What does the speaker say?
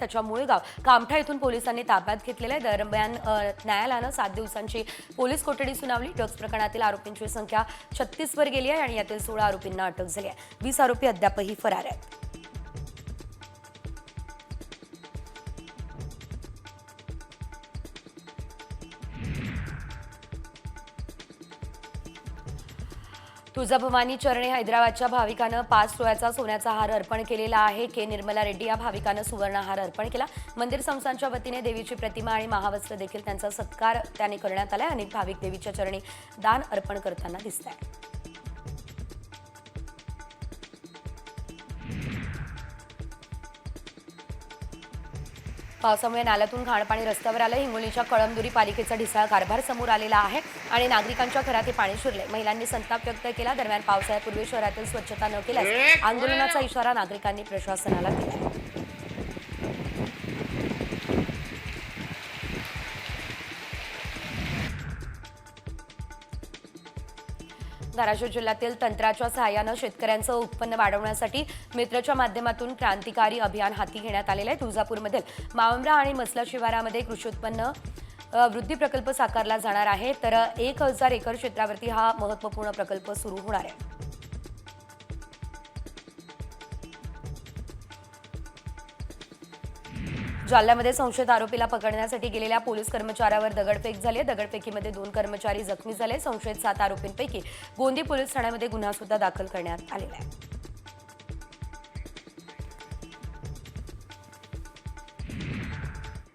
त्याच्या मुळगाव कामठा येथून पोलिसांनी ताब्यात घेतलेलं आहे. दरम्यान न्यायालयानं सात दिवसांची पोलीस कोठडी सुनावली. ड्रग्ज प्रकरणातील आरोपींची संख्या छत्तीस वर गेली आहे आणि यातील सोळा आरोपींना अटक झाली आहे. वीस आरोपी अद्यापही फरार आहेत. तुळजाभवानी चरणे हैदराबादच्या भाविकानं पाच सोळ्याचा सोन्याचा हार अर्पण केलेला आहे. के. निर्मला रेड्डी या भाविकानं सुवर्णहार अर्पण केला. मंदिर संस्थांच्या वतीने देवीची प्रतिमा आणि महावस्त्र देखील त्यांचा सत्कार त्याने करण्यात आलाय. अनेक भाविक देवीच्या चरणी दान अर्पण करताना दिसत आहे पावसामुळे नाल्यातून घाणपाणी रस्त्यावर आलं. हिंगोलीच्या कळमदुरी पालिकेचा ढिसाळ कारभार समोर आलेला आहे आणि नागरिकांच्या घरात हे पाणी शिरले महिलांनी संताप व्यक्त केला. दरम्यान पावसाळ्यापूर्वी शहरातील स्वच्छता न केल्यास आंदोलनाचा इशारा नागरिकांनी प्रशासनाला दिला. धाराशिव जिल्ह्यातील तंत्राच्या सहाय्यानं शेतकऱ्यांचं उत्पन्न वाढवण्यासाठी मित्रच्या माध्यमातून क्रांतिकारी अभियान हाती घेण्यात आलेलं आहे. तुळजापूरमधील मावंबरा आणि मसला शिवारामध्ये कृषी उत्पन्न वृद्धी प्रकल्प साकारला जाणार आहे. तर एक हजार एकर क्षेत्रावरती हा महत्त्वपूर्ण प्रकल्प सुरू होणार आहे. जालन्यामध्ये संशयित आरोपीला पकडण्यासाठी गेलेल्या पोलीस कर्मचाऱ्यावर दगडफेक झाली. दगडफेकीमध्ये दोन कर्मचारी जखमी झाले. संशयित सात आरोपींपैकी गोंदी पोलीस ठाण्यामध्ये गुन्हा सुद्धा दाखल करण्यात आलेला आहे.